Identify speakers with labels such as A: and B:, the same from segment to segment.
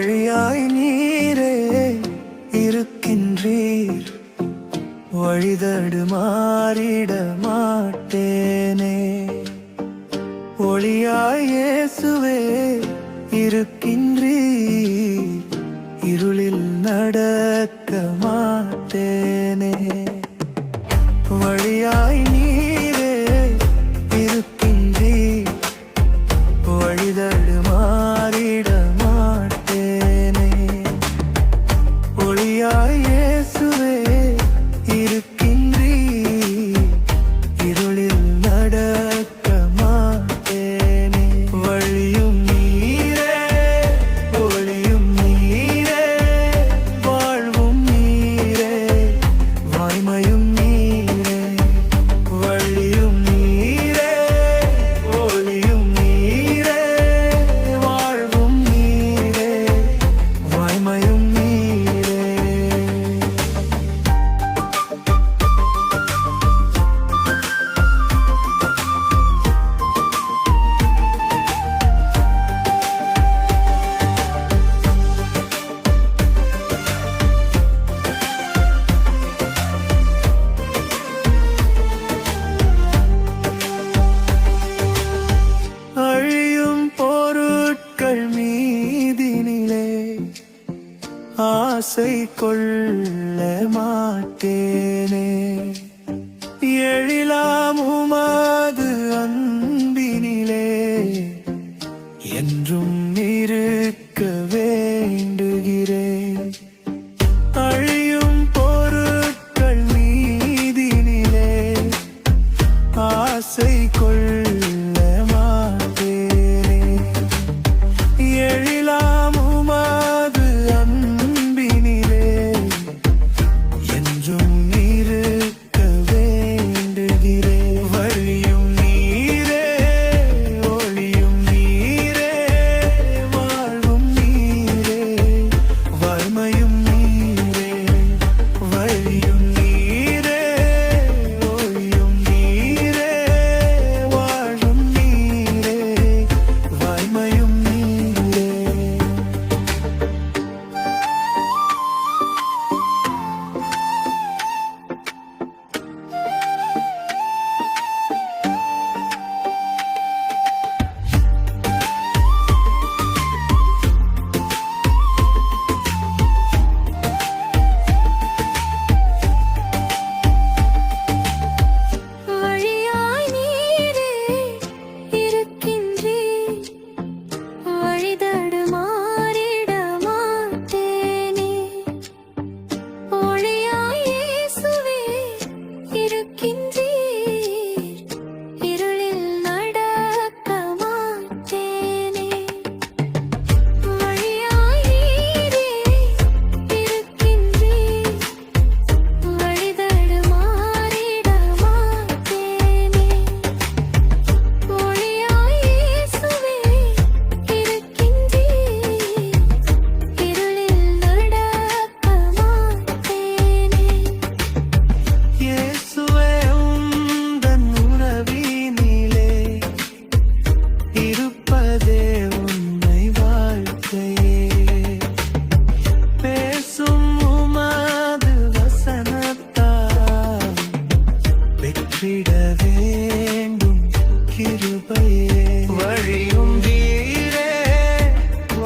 A: வழியாய் நீரே இருக்கின்றீர். வழிதடு மாறிட மாட்டேனே. ஒளியாய் இயேசுவே இருக்கின்றீர். இருளில் நடக்க மாட்டேன். ஆசை கொள்ளமா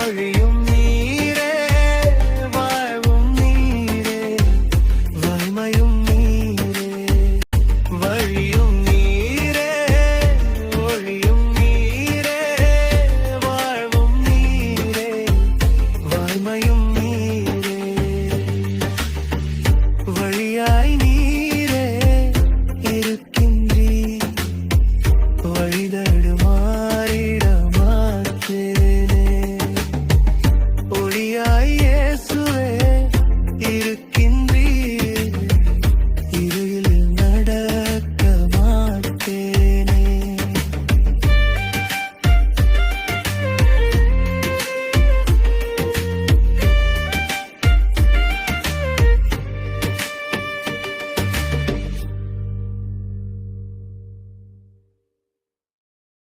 A: worry you